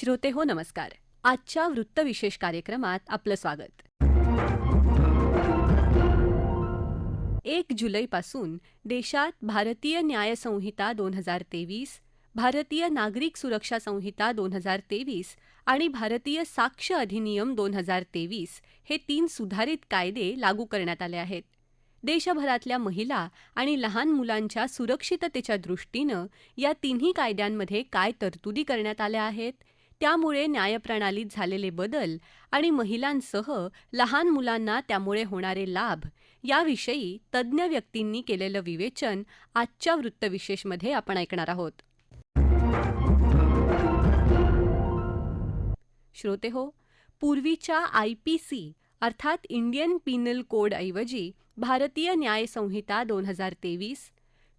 श्रोते हो नमस्कार. आजच्या वृत्तविशेष कार्यक्रमात आपलं स्वागत. एक जुलैपासून देशात भारतीय न्याय संहिता दोन हजार तेवीस भारतीय नागरिक सुरक्षा संहिता दोन हजार तेवीस आणि भारतीय साक्ष अधिनियम दोन हजार तेवीस हे तीन सुधारित कायदे लागू करण्यात आले आहेत. देशभरातल्या महिला आणि लहान मुलांच्या सुरक्षिततेच्या दृष्टीनं या तिन्ही कायद्यांमध्ये काय तरतुदी करण्यात आल्या आहेत? त्यामुळे न्यायप्रणालीत झालेले बदल आणि महिलांसह लहान मुलांना त्यामुळे होणारे लाभ याविषयी तज्ज्ञ व्यक्तींनी केलेलं विवेचन आजच्या वृत्तविशेषमध्ये आपण ऐकणार आहोत. श्रोते हो पूर्वीच्या आय पी सी अर्थात इंडियन पिनल कोडऐवजी भारतीय न्याय संहिता दोन हजार तेवीस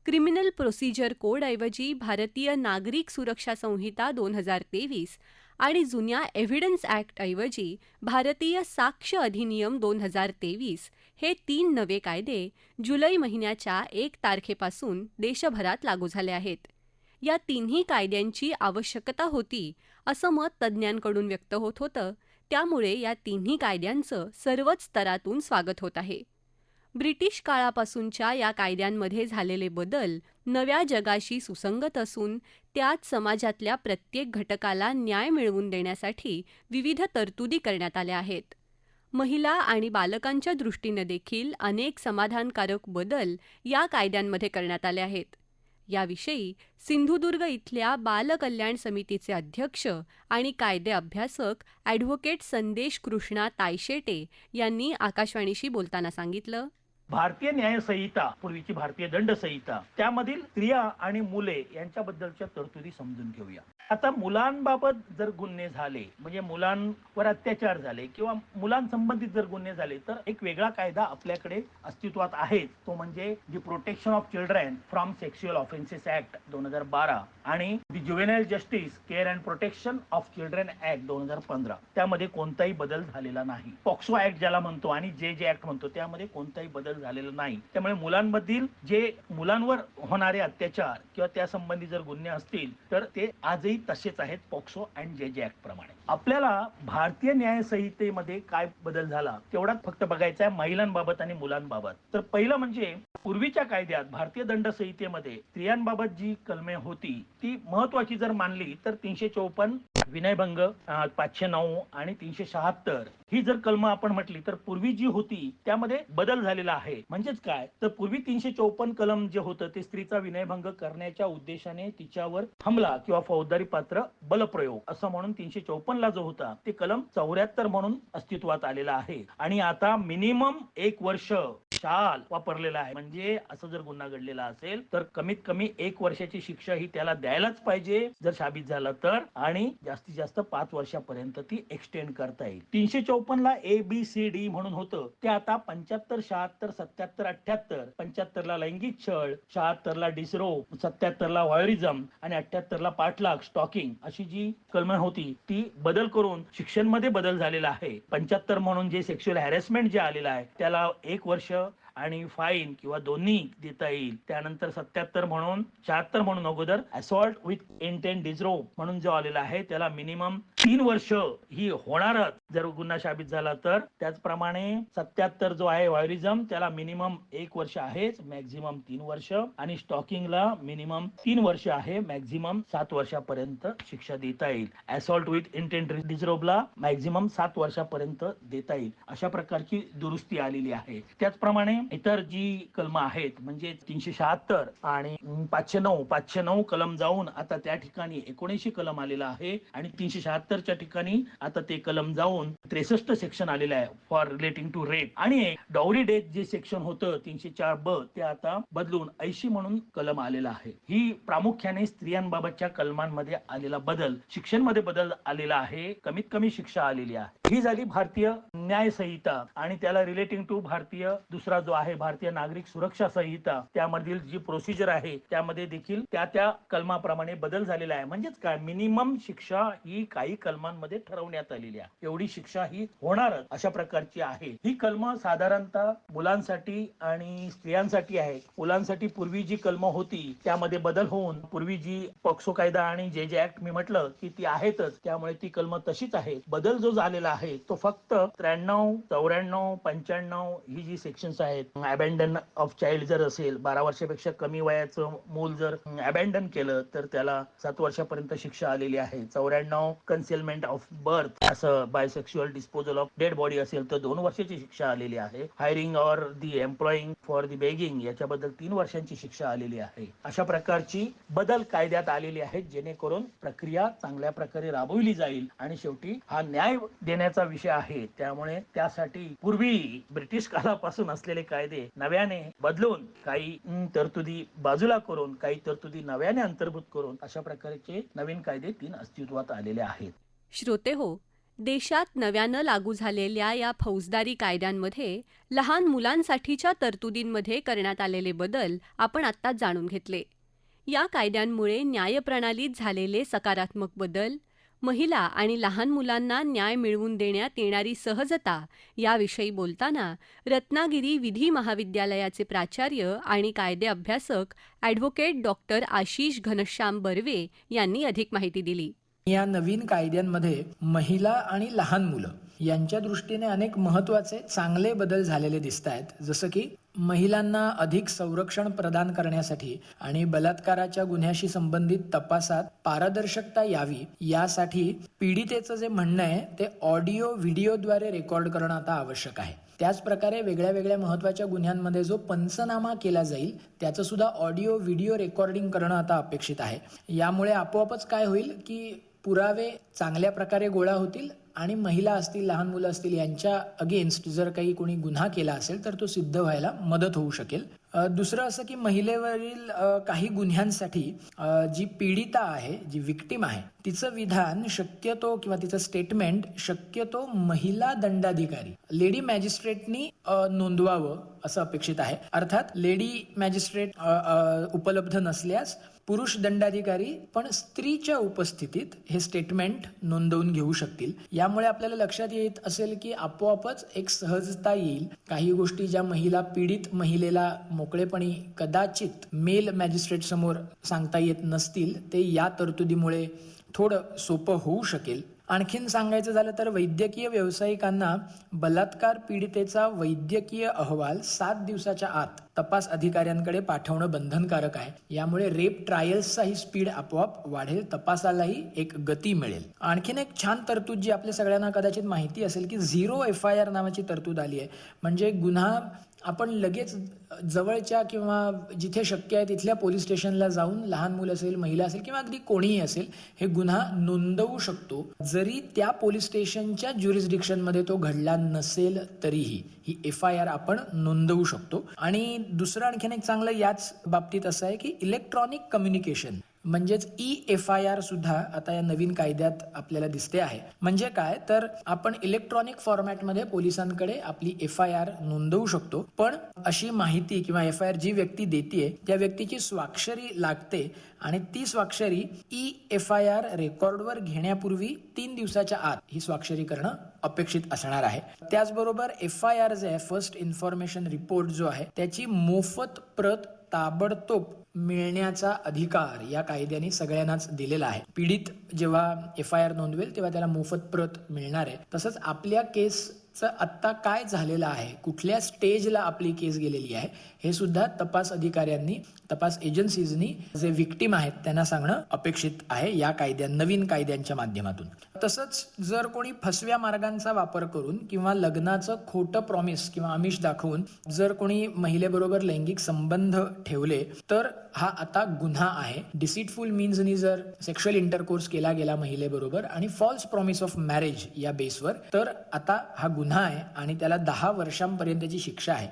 क्रिमिनल प्रोसिजर कोडऐवजी भारतीय नागरिक सुरक्षा संहिता दोन हजार तेवीस आणि जुन्या एव्हिडन्स ॲक्टऐवजी भारतीय साक्ष अधिनियम दोन हजार तेवीस हे तीन नवे कायदे जुलै महिन्याच्या एक तारखेपासून देशभरात लागू झाले आहेत. या तिन्ही कायद्यांची आवश्यकता होती असं मत तज्ज्ञांकडून व्यक्त होत होतं. त्यामुळे या तिन्ही कायद्यांचं सर्वच स्तरातून स्वागत होत आहे. ब्रिटिश काळापासूनच्या या कायद्यांमध्ये झालेले बदल नव्या जगाशी सुसंगत असून त्यात समाजातल्या प्रत्येक घटकाला न्याय मिळवून देण्यासाठी विविध तरतुदी करण्यात आल्या आहेत. महिला आणि बालकांच्या दृष्टीनं देखील अनेक समाधानकारक बदल या कायद्यांमध्ये करण्यात आले आहेत. याविषयी सिंधुदुर्ग इथल्या बालकल्याण समितीचे अध्यक्ष आणि कायदे अभ्यासक ॲडव्होकेट संदेश कृष्णा तायशेटे यांनी आकाशवाणीशी बोलताना सांगितलं. भारतीय न्याय संहिता पूर्वीची भारतीय दंड संहिता त्यामधील स्त्रिया आणि मुले यांच्याबद्दलच्या तरतुदी समजून घेऊया. आता मुलांबाबत जर गुन्हे झाले म्हणजे मुलांवर अत्याचार झाले किंवा मुलांसंबंधित जर गुन्हे झाले तर एक वेगळा कायदा आपल्याकडे अस्तित्वात आहे. तो म्हणजे the protection of children from sexual offences act दोन हजार बारा आणि the juvenile justice care and protection of children act दोन हजार पंधरा. त्यामध्ये कोणताही बदल झालेला नाही. पॉक्सो ऍक्ट ज्याला म्हणतो आणि जे जे ऍक्ट म्हणतो त्यामध्ये कोणताही बदल झालेला नाही. त्यामुळे मुलांमधील जे मुलांवर होणारे अत्याचार किंवा त्या संबंधी जर गुन्हे असतील तर ते आजही तसेच आहेत पॉक्सो अँड जे जे ऍक्ट प्रमाणे. आपल्याला भारतीय न्याय संहितेमध्ये काय बदल झाला तेवढाच फक्त बघायचा आहे महिलांबाबत आणि मुलांबाबत. तर पहिलं म्हणजे पूर्वीच्या कायद्यात भारतीय दंड संहितेमध्ये स्त्रियांबाबत जी कलमे होती ती महत्वाची जर मानली तर तीनशे चौपन्न विनयभंग पाचशे नऊ आणि तीनशे शहात्तर ही जर कलम आपण म्हटली तर पूर्वी जी होती त्यामध्ये बदल झालेला आहे. म्हणजेच काय? तर पूर्वी तीनशे चौपन्न कलम जे होतं ते स्त्रीचा विनयभंग करण्याच्या उद्देशाने तिच्यावर हमला किंवा फौजदारी पात्र बलप्रयोग असं म्हणून तीनशे चौपन्न ला जो होता ते कलम चौऱ्याहत्तर म्हणून अस्तित्वात आलेला आहे. आणि आता मिनिमम एक वर्ष शाल वापरलेला आहे. म्हणजे असं जर गुन्हा घडलेला असेल तर कमीत कमी एक वर्षाची शिक्षा ही त्याला द्यायलाच पाहिजे. जर साबित झालं तर आणि जास्तीत जास्त पाच वर्षापर्यंत ती एक्सटेंड करता येईल. तीनशे चौपन्न ला ए बी सी डी म्हणून होतं. ते आता पंच्याहत्तर शहात्तर सत्याहत्तर अठ्याहत्तर पंच्याहत्तर ला लैंगिक छळ शहात्तर ला डिसरो सत्याहत्तर ला व्हायरिझम आणि अठ्याहत्तर ला पाठलाग स्टॉकिंग अशी जी कलम होती ती बदल करून शिक्षणमध्ये बदल झालेला आहे. पंच्याहत्तर म्हणून जे सेक्शुअल हॅरेसमेंट जे आलेलं आहे त्याला एक वर्ष आणि फाईन किंवा दोन्ही देता येईल. त्यानंतर सत्याहत्तर म्हणून शहात्तर म्हणून अगोदर असॉल्ट विथ इंटेंट डिझ्रो म्हणून जो आलेला आहे त्याला मिनिमम तीन वर्ष ही होणारच. जर गुन्हा साबित झाला तर त्याचप्रमाणे सत्याहत्तर जो आहे व्हायरिझम त्याला मिनिमम एक वर्ष आहेच मॅक्झिमम तीन वर्ष. आणि स्टॉकिंगला मिनिमम तीन वर्ष आहे मॅक्झिमम सात वर्षापर्यंत शिक्षा देता येईल. असॉल्ट विथ इंटेंट डिझ्रोबला मॅक्झिमम सात वर्षापर्यंत देता येईल. अशा प्रकारची दुरुस्ती आलेली आहे. त्याचप्रमाणे इतर जी कलम आहेत म्हणजे तीनशे शहात्तर आणि पाचशे नऊ पाचशे नऊ कलम जाऊन आता त्या ठिकाणी एकोणऐंशी कलम आलेला आहे आणि तीनशे शहात्तरच्या ठिकाणी आता ते कलम जाऊन त्रेसष्ट सेक्शन आलेलं आहे फॉर रिलेटिंग टू रेप आणि डॉवरी डेथ जे सेक्शन होतं तीनशे चार ब ते आता बदलून ऐंशी म्हणून कलम आलेला आहे. ही प्रामुख्याने स्त्रियांबाबतच्या कलमांमध्ये आलेला बदल शिक्षणमध्ये बदल आलेला आहे कमीत कमी शिक्षा आलेली आहे. ही झाली भारतीय न्याय संहिता आणि त्याला रिलेटिंग टू भारतीय दुसरा जो जो आहे भारतीय नागरिक सुरक्षा संहिता त्यामधील जी प्रोसिजर आहे त्यामध्ये देखील त्या त्या कलमाप्रमाणे बदल झालेला आहे. म्हणजेच काय? मिनिमम शिक्षा ही काही कलमांमध्ये ठरवण्यात आलेली आहे. एवढी शिक्षा ही होणारच अशा प्रकारची आहे. ही कलम साधारणतः मुलांसाठी आणि स्त्रियांसाठी आहे. मुलांसाठी पूर्वी जी कलम होती त्यामध्ये बदल होऊन पूर्वी जी पॉक्सो कायदा आणि जे जे ऍक्ट मी म्हटलं की ती आहेतच त्यामुळे ती कलम तशीच आहे बदल जो झालेला आहे तो फक्त त्र्याण्णव चौऱ्याण्णव पंच्याण्णव ही जी सेक्शन्स आहेत अबॅन्डन ऑफ चाइल्ड जर असेल बारा वर्षापेक्षा कमी वयाचं मूल जर अबॅन्डन केलं तर त्याला सात वर्षापर्यंत शिक्षा आलेली आहे. चौऱ्याण्णव कन्सेलमेंट ऑफ बर्थ असं by secret disposal of dead body असेल तर दोन वर्षाची शिक्षा आलेली आहे. Hiring or the employing for the begging याच्याबद्दल तीन वर्षांची शिक्षा आलेली आहे. अशा प्रकारची बदल कायद्यात आलेली आहेत जेणेकरून प्रक्रिया चांगल्या प्रकारे राबविली जाईल. आणि शेवटी हा न्याय देण्याचा विषय आहे. त्यामुळे त्यासाठी पूर्वी ब्रिटिश काळापासून असलेले कायदे नव्याने बदलून काही तरतुदी बाजूला करून काही तरतुदी नव्याने अंतर्भूत करून अशा प्रकारचे नवीन कायदे तीन अस्तित्वात आलेले आहेत. श्रोते हो देशात नव्यानं लागू झालेल्या या फौजदारी कायद्यांमध्ये लहान मुलांसाठीच्या तरतुदींमध्ये करण्यात आलेले बदल आपण आत्ताच जाणून घेतले. या कायद्यांमुळे न्यायप्रणालीत झालेले सकारात्मक बदल महिला आणि लहान मुलांना न्याय मिळवून देण्यात येणारी सहजता याविषयी बोलताना रत्नागिरी विधी महाविद्यालयाचे प्राचार्य आणि कायदे अभ्यासक ॲडव्होकेट डॉक्टर आशिष घनश्याम बर्वे यांनी अधिक माहिती दिली. या नवीन कायद्यांमध्ये महिला आणि लहान मुलं यांच्या दृष्टीने अनेक महत्त्वाचे चांगले बदल झालेले दिसत आहेत जसं की महिलांना अधिक संरक्षण प्रदान करण्यासाठी आणि बलात्काराच्या गुन्ह्याशी संबंधित तपासात पारदर्शकता यावी यासाठी पीडितेचं जे म्हणणं आहे ते ऑडिओ व्हिडिओद्वारे रेकॉर्ड करणं आता आवश्यक आहे. त्याच प्रकारे वेगळ्या वेगळ्या महत्त्वाच्या गुन्ह्यांमध्ये जो पंचनामा केला जाईल त्याचं सुद्धा ऑडिओ व्हिडिओ रेकॉर्डिंग करणं आता अपेक्षित आहे. यामुळे आपोआपच काय होईल की पुरावे चांगल्या प्रकारे गोळा होतील आणि महिला असतील लहान मुलं असतील यांच्या अगेन्स्ट जर काही कोणी गुन्हा केला असेल तर तो सिद्ध व्हायला मदत होऊ शकेल. दुसरं असं की महिलेवरील काही गुन्ह्यांसाठी जी पीडिता आहे जी विक्टीम आहे तिचं विधान शक्यतो किंवा तिचं स्टेटमेंट शक्यतो महिला दंडाधिकारी लेडी मॅजिस्ट्रेटनी नोंदवावं असं अपेक्षित आहे. अर्थात लेडी मॅजिस्ट्रेट उपलब्ध नसल्यास पुरुष दंडाधिकारी पण स्त्रीच्या उपस्थितीत हे स्टेटमेंट नोंदवून घेऊ शकतील. यामुळे आपल्याला लक्षात येत असेल की आपोआपच एक सहजता येईल. काही गोष्टी ज्या महिला पीडित महिलेला मोकळेपणी कदाचित मेल मॅजिस्ट्रेट समोर सांगता येत नसतील ते या तरतुदीमुळे थोडं सोपं होऊ शकेल. आणखीन सांगायचं झालं तर वैद्यकीय व्यावसायिकांना बलात्कार पीडितेचा वैद्यकीय अहवाल सात दिवसाच्या आत तपास अधिकाऱ्यांकडे पाठवणं बंधनकारक आहे. यामुळे रेप ट्रायल्सचाही स्पीड आपोआप वाढेल तपासालाही एक गती मिळेल. आणखीन एक छान तरतूद जी आपल्या सगळ्यांना कदाचित माहिती असेल की झिरो एफ आय आर नावाची तरतूद आली आहे. म्हणजे गुन्हा आपण लगेच जवळच्या किंवा जिथे शक्य आहे तिथल्या पोलीस स्टेशनला जाऊन लहान मुलं असेल महिला असेल किंवा अगदी कोणीही असेल हे गुन्हा नोंदवू शकतो. जरी त्या पोलीस स्टेशनच्या ज्युरिस्डिक्शनमध्ये तो घडला नसेल तरीही ही एफ आय आर आपण नोंदवू शकतो. आणि दुसरं आणखीन एक चांगलं याच बाबतीत असं आहे की इलेक्ट्रॉनिक कम्युनिकेशन. म्हणजेच ई एफ आय आर सुद्धा आता या नवीन कायद्यात आपल्याला दिसते आहे. म्हणजे काय? तर आपण इलेक्ट्रॉनिक फॉर्मॅटमध्ये पोलिसांकडे आपली एफ आय आर नोंदवू शकतो. पण अशी माहिती किंवा एफ आय आर जी व्यक्ती देते त्या व्यक्तीची स्वाक्षरी लागते आणि ती स्वाक्षरी ई एफ आय आर रेकॉर्डवर घेण्यापूर्वी तीन दिवसाच्या आत ही स्वाक्षरी करणं अपेक्षित असणार आहे. त्याचबरोबर एफ आय आर जे आहे फर्स्ट इन्फॉर्मेशन रिपोर्ट जो आहे त्याची मोफत प्रत ताबडतोब मिळण्याचा अधिकार या कायद्याने सगळ्यांनाच दिलेला आहे. पीडित जेव्हा एफ आय आर नोंदवेल तेव्हा त्याला मोफत प्रत मिळणार आहे. तसंच आपल्या केसचं आत्ता काय झालेलं आहे? कुठल्या स्टेजला आपली केस गेलेली आहे? हे सुद्धा तपास अधिकाऱ्यांनी तपास एजन्सीजनी जे विक्टीम आहेत त्यांना सांगणं अपेक्षित आहे या कायद्या नवीन कायद्यांच्या माध्यमातून. तसंच जर कोणी फसव्या मार्गांचा वापर करून किंवा लग्नाचं खोटं प्रॉमिस किंवा आमिष दाखवून जर कोणी महिलेबरोबर लैंगिक संबंध ठेवले तर हा आता गुन्हा आहे. डिसिटफुल मीन्सनी जर सेक्शुअल इंटरकोर्स केला गेला महिलेबरोबर आणि फॉल्स प्रॉमिस ऑफ मॅरेज या बेसवर तर आता हा गुन्हा आहे आणि त्याला दहा वर्षांपर्यंतची शिक्षा आहे.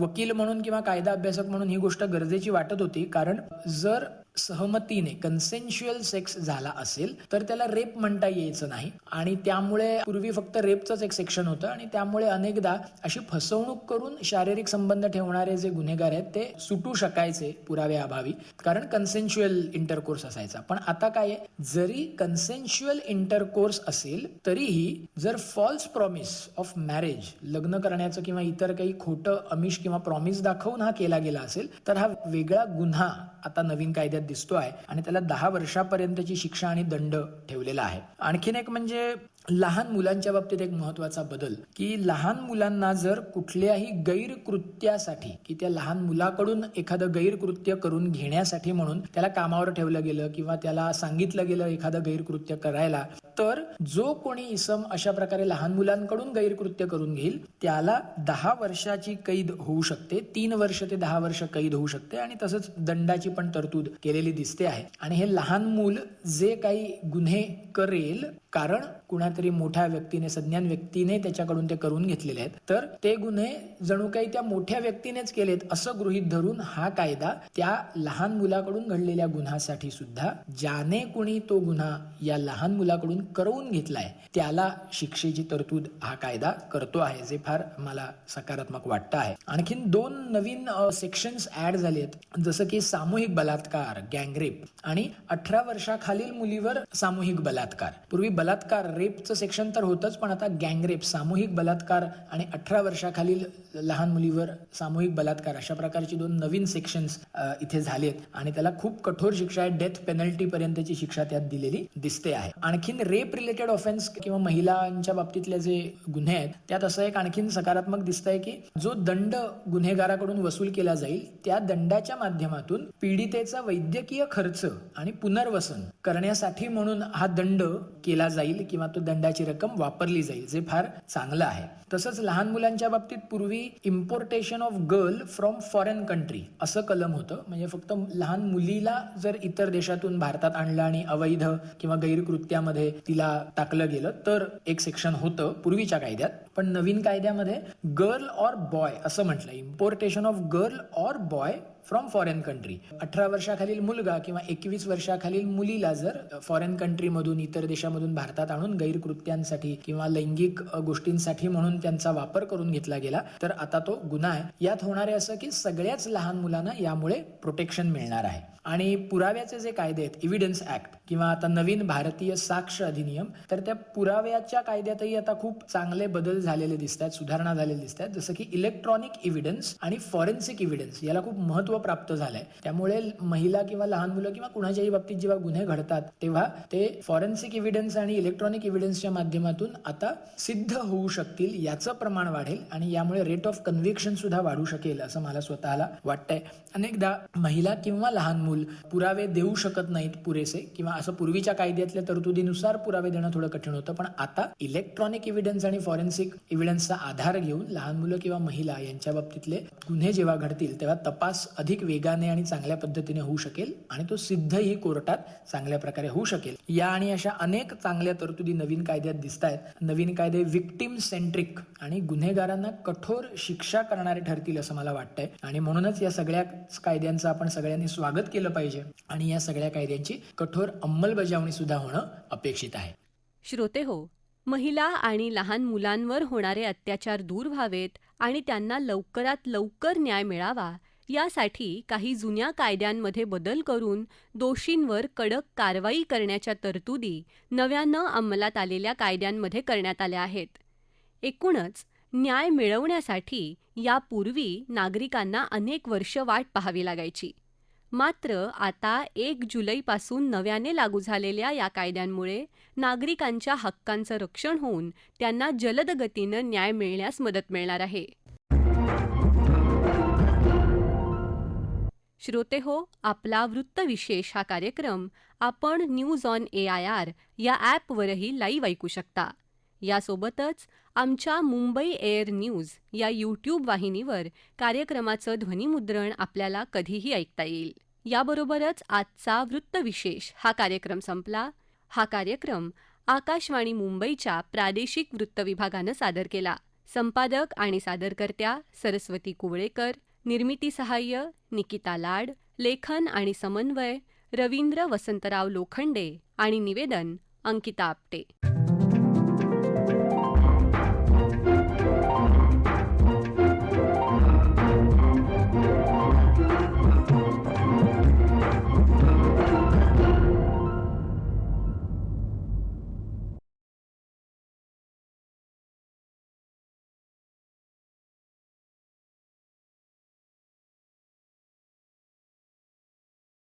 वकील म्हणून किंवा कायदा अभ्यासक म्हणून ही गोष्ट गरजेची वाटत होती कारण जर सहमतीने कन्सेन्शुअल सेक्स झाला असेल तर त्याला रेप म्हणता यायचं नाही. आणि त्यामुळे पूर्वी फक्त रेपचंच एक सेक्शन होतं आणि त्यामुळे अनेकदा अशी फसवणूक करून शारीरिक संबंध ठेवणारे जे गुन्हेगार आहेत ते सुटू शकायचे पुराव्याअभावी कारण कन्सेन्शुअल इंटरकोर्स असायचा. पण आता काय आहे? जरी कन्सेन्शुअल इंटरकोर्स असेल तरीही जर फॉल्स प्रॉमिस ऑफ मॅरेज लग्न करण्याचं किंवा इतर काही खोटं अमिष किंवा प्रॉमिस दाखवून हा केला गेला असेल तर हा वेगळा गुन्हा आता नवीन कायद्यात दिसतो आहे आणि त्याला दहा वर्षापर्यंतची शिक्षा आणि दंड ठेवलेला आहे. आणखीन एक म्हणजे लहान मुलांच्या बाबतीत एक महत्त्वाचा बदल की लहान मुलांना जर कुठल्याही गैरकृत्यासाठी की त्या लहान मुलाकडून एखादं गैरकृत्य करून घेण्यासाठी म्हणून त्याला कामावर ठेवलं गेलं किंवा त्याला सांगितलं गेलं एखादं गैरकृत्य करायला तर जो कोणी इसम अशा प्रकारे लहान मुलांकडून गैरकृत्य करून घेईल त्याला दहा वर्षाची कैद होऊ शकते तीन वर्ष ते दहा वर्ष कैद होऊ शकते आणि तसंच दंडाची पण तरतूद केलेली दिसते आहे. आणि हे लहान मूल जे काही गुन्हे करेल कारण कुणा कुणातरी मोठ्या व्यक्तीने सज्ञान व्यक्तीने त्याच्याकडून ते करून घेतलेले आहेत. तर ते गुन्हे जणू काही त्या मोठ्या व्यक्तीनेच केलेत असं गृहीत धरून हा कायदा त्या लहान मुलाकडून घडलेल्या गुन्ह्यासाठी सुद्धा ज्याने कुणी तो गुन्हा या लहान मुलाकडून करवून घेतलाय त्याला शिक्षेची तरतूद हा कायदा करतो आहे जे फार मला सकारात्मक वाटतं आहे. आणखीन दोन नवीन सेक्शन्स ऍड झालेत जसं की सामूहिक बलात्कार गँगरेप आणि अठरा वर्षाखालील मुलीवर सामूहिक बलात्कार. पूर्वी बलात्कार रेप रेपचं सेक्शन तर होतंच पण आता गँगरेप सामूहिक बलात्कार आणि अठरा वर्षाखालील लहान मुलीवर सामूहिक बलात्कार अशा प्रकारची दोन नवीन सेक्शन्स इथे झालेत. आणि त्याला खूप कठोर शिक्षा आहे. डेथ पेनल्टी पर्यंतची शिक्षा त्यात दिलेली दिसते आहे. आणखीन रेप रिलेटेड ऑफेन्स किंवा महिलांच्या बाबतीतले जे गुन्हे आहेत त्यात असं एक आणखीन सकारात्मक दिसत आहे की जो दंड गुन्हेगाराकडून वसूल केला जाईल त्या दंडाच्या माध्यमातून पीडितेचा वैद्यकीय खर्च आणि पुनर्वसन करण्यासाठी म्हणून हा दंड केला जाईल किंवा तो दंडाची रक्कम वापरली जाईल जे फार चांगलं आहे. तसंच लहान मुलांच्या बाबतीत पूर्वी importation of girl from foreign country असं कलम होतं. म्हणजे फक्त लहान मुलीला जर इतर देशातून भारतात आणलं आणि अवैध किंवा गैरकृत्यामध्ये तिला टाकलं गेलं तर एक सेक्शन होतं पूर्वीच्या कायद्यात. पण नवीन कायद्यामध्ये गर्ल ऑर बॉय असं म्हटलं. Importation of girl or boy from foreign country अठरा वर्षाखालील मुलगा किंवा एकवीस वर्षाखालील मुलीला जर फॉरेन कंट्रीमधून इतर देशामधून भारतात आणून गैरकृत्यांसाठी किंवा लैंगिक गोष्टींसाठी म्हणून त्यांचा वापर करून घेतला गेला तर आता तो गुन्हा आहे. यात होणारे असं की सगळ्याच लहान मुलांना यामुळे प्रोटेक्शन मिळणार आहे. आणि पुराव्याचे जे कायदे आहेत इव्हिडन्स ऍक्ट किंवा आता नवीन भारतीय साक्ष अधिनियम तर त्या पुराव्याच्या कायद्यातही आता खूप चांगले बदल झालेले दिसत आहेत सुधारणा झालेल्या दिसत आहेत जसं की इलेक्ट्रॉनिक इव्हिडन्स आणि फॉरेन्सिक इव्हिडन्स याला खूप महत्त्व प्राप्त झालंय. त्यामुळे महिला किंवा लहान मुलं किंवा कुणाच्याही बाबतीत जेव्हा गुन्हे घडतात तेव्हा ते फॉरेन्सिक इव्हिडन्स आणि इलेक्ट्रॉनिक इव्हिडन्सच्या माध्यमातून आता सिद्ध होऊ शकतील याचं प्रमाण वाढेल आणि यामुळे रेट ऑफ कन्व्हिक्शन सुद्धा वाढू शकेल असं मला स्वतःला वाटतंय. अनेकदा महिला किंवा लहान मूल पुरावे देऊ शकत नाहीत पुरेसे किंवा असं पूर्वीच्या कायद्यातल्या तरतुदीनुसार पुरावे देणं थोडं कठीण होतं पण आता इलेक्ट्रॉनिक इव्हिडन्स आणि फॉरेन्सिक इव्हिडन्सचा आधार घेऊन लहान मुलं किंवा महिला यांच्या बाबतीतले गुन्हे जेव्हा घडतील तेव्हा तपास अधिक वेगाने आणि चांगल्या पद्धतीने होऊ शकेल आणि तो सिद्धही कोर्टात चांगल्या प्रकारे होऊ शकेल. या आणि अशा अनेक चांगल्या तरतुदी नवीन कायद्यात दिसत आहेत नवीन कायदे विक्टिम सेंट्रिक आणि गुन्हेगारांना कठोर शिक्षा करणारे ठरतील असं मला वाटतंय. आणि म्हणूनच या सगळ्या कायद्यांचं आपण सगळ्यांनी स्वागत केलं पाहिजे. आणि या सगळ्या कायद्यांची कठोर अंमलबजावणी सुद्धा होणं अपेक्षित आहे. श्रोते हो महिला आणि लहान मुलांवर होणारे अत्याचार दूर व्हावेत आणि त्यांना लवकरात लवकर न्याय मिळावा यासाठी काही जुन्या कायद्यांमध्ये बदल करून दोषींवर कडक कारवाई करण्याच्या तरतुदी नव्यानं अंमलात आलेल्या कायद्यांमध्ये करण्यात आल्या आहेत. एकूणच न्याय मिळवण्यासाठी यापूर्वी नागरिकांना अनेक वर्ष वाट पाहावी लागायची. मात्र आता एक जुलैपासून नव्याने लागू झालेल्या या कायद्यांमुळे नागरिकांच्या हक्कांचं रक्षण होऊन त्यांना जलदगतीनं न्याय मिळण्यास मदत मिळणार आहे. श्रोते हो आपला वृत्तविशेष हा कार्यक्रम आपण news on A I R या ॲपवरही लाईव्ह ऐकू शकता. यासोबतच आमच्या मुंबई एअर न्यूज या यूट्यूब वाहिनीवर कार्यक्रमाचं ध्वनिमुद्रण आपल्याला कधीही ऐकता येईल. याबरोबरच आजचा वृत्तविशेष हा कार्यक्रम संपला. हा कार्यक्रम आकाशवाणी मुंबईच्या प्रादेशिक वृत्त विभागानं सादर केला. संपादक आणि सादरकर्त्या सरस्वती कुवळेकर निर्मिती सहाय्य निकिता लाड लेखन आणि समन्वय रवींद्र वसंतराव लोखंडे आणि निवेदन अंकिता आपटे.